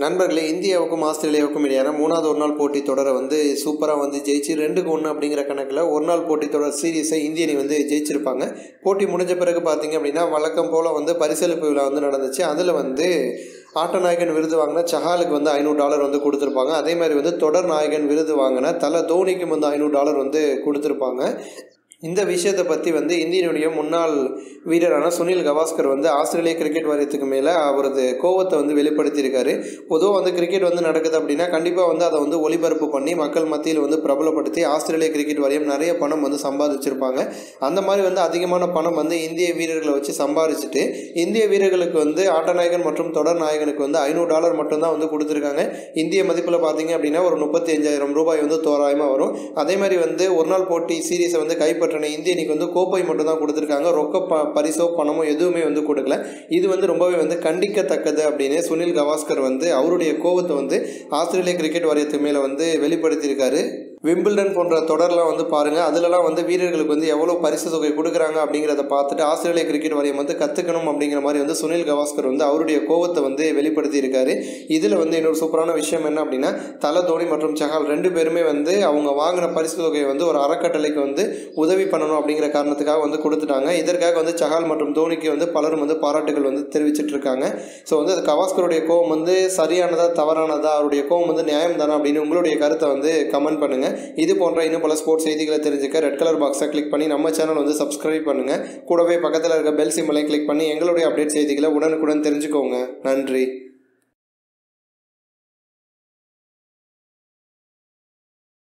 நண்பர்களே இந்தியாவுக்கும் ஆஸ்திரேலியாவுக்கும் இடையான மூணாவது ஒரு நாள் போட்டி தொடரை வந்து சூப்பராக வந்து ஜெயிச்சு ரெண்டுக்கு ஒன்று அப்படிங்கிற கணக்கில் ஒரு நாள் போட்டி தொடர் சீரியஸை இந்திய அணி வந்து ஜெயிச்சிருப்பாங்க. போட்டி முடிஞ்ச பிறகு பார்த்தீங்க அப்படின்னா வழக்கம் போல் வந்து பரிசளிப்பு விழா வந்து நடந்துச்சு. அதில் வந்து ஆட்ட நாயகன் விருது வாங்கின சஹாலுக்கு வந்து ஐநூறு டாலர் வந்து கொடுத்துருப்பாங்க. அதே மாதிரி வந்து தொடர் நாயகன் விருது வாங்கின தலை தோனிக்கும் வந்து ஐநூறு டாலர் வந்து கொடுத்துருப்பாங்க. இந்த விஷயத்தை பற்றி வந்து இந்தியனுடைய முன்னாள் வீரரான சுனில் கவாஸ்கர் வந்து ஆஸ்திரேலிய கிரிக்கெட் வாரியத்துக்கு மேலே அவரது கோவத்தை வந்து வெளிப்படுத்தியிருக்காரு. பொதுவாக வந்து கிரிக்கெட் வந்து நடக்குது அப்படின்னா கண்டிப்பாக வந்து அதை வந்து ஒளிபரப்பு பண்ணி மக்கள் மத்தியில் வந்து பிரபலப்படுத்தி ஆஸ்திரேலிய கிரிக்கெட் வாரியம் நிறைய பணம் வந்து சம்பாதிச்சிருப்பாங்க. அந்த மாதிரி வந்து அதிகமான பணம் வந்து இந்திய வீரர்களை வச்சு சம்பாதிச்சுட்டு இந்திய வீரர்களுக்கு வந்து ஆட்டநாயகன் மற்றும் தொடர் நாயகனுக்கு வந்து ஐநூறு டாலர் மட்டும்தான் வந்து கொடுத்துருக்காங்க. இந்திய மதிப்பில் பார்த்தீங்க அப்படின்னா ஒரு முப்பத்தி அஞ்சாயிரம் ரூபாய் வந்து தோராயமாக வரும். அதே மாதிரி வந்து ஒரு நாள் போட்டி சீரீஸை வந்து கைப்பற்றின இந்திய அணிக்கு வந்து கோப்பை மட்டும் தான் கொடுத்துருக்காங்க. ரொக்க ப பரிசோ பணமோ எதுவுமே வந்து கொடுக்கல. இது வந்து ரொம்பவே வந்து கண்டிக்கத்தக்கது அப்படின்னு சுனில் கவாஸ்கர் வந்து அவருடைய கோபத்தை வந்து ஆஸ்திரேலிய கிரிக்கெட் வாரியத்து மேலே வந்து வெளிப்படுத்தியிருக்காரு. விம்பிள்டன் போன்ற தொடர்லாம் வந்து பாருங்கள் அதிலலாம் வந்து வீரர்களுக்கு வந்து எவ்வளோ பரிசு தொகை கொடுக்குறாங்க அப்படிங்கிறத பார்த்துட்டு ஆஸ்திரேலிய கிரிக்கெட் வாரியம் வந்து கற்றுக்கணும் அப்படிங்கிற மாதிரி வந்து சுனில் கவாஸ்கர் வந்து அவருடைய கோவத்தை வந்து வெளிப்படுத்தியிருக்காரு. இதில் வந்து இன்னொரு சூப்பரான விஷயம் என்ன அப்படின்னா தலை தோனி மற்றும் சஹால் ரெண்டு பேருமே வந்து அவங்க வாங்கின பரிசு தொகையை வந்து ஒரு அறக்கட்டளைக்கு வந்து உதவி பண்ணணும் அப்படிங்கிற காரணத்துக்காக வந்து கொடுத்துட்டாங்க. இதற்காக வந்து சஹால் மற்றும் தோனிக்கு வந்து பலரும் வந்து பாராட்டுகள் வந்து தெரிவிச்சிட்டு இருக்காங்க ஸோ வந்து அது கவாஸ்கருடைய கோவம் வந்து சரியானதா தவறானதா அவருடைய கோவம் வந்து நியாயம் தானா அப்படின்னு உங்களுடைய கருத்தை வந்து கமெண்ட் பண்ணுங்கள் இது போன்ற இன்னும் பல ஸ்போர்ட்ஸ் செய்திகளை தெரிஞ்சுக்க ரெட் கலர் பாக்ஸை கிளிக் பண்ணி நம்ம சேனல் வந்து சப்ஸ்கிரைப் பண்ணுங்கள் கூடவே பக்கத்தில் இருக்க பெல் சிம்மலை கிளிக் பண்ணி எங்களுடைய அப்டேட் செய்திகளை உடனுக்குடன் தெரிஞ்சுக்கோங்க. நன்றி.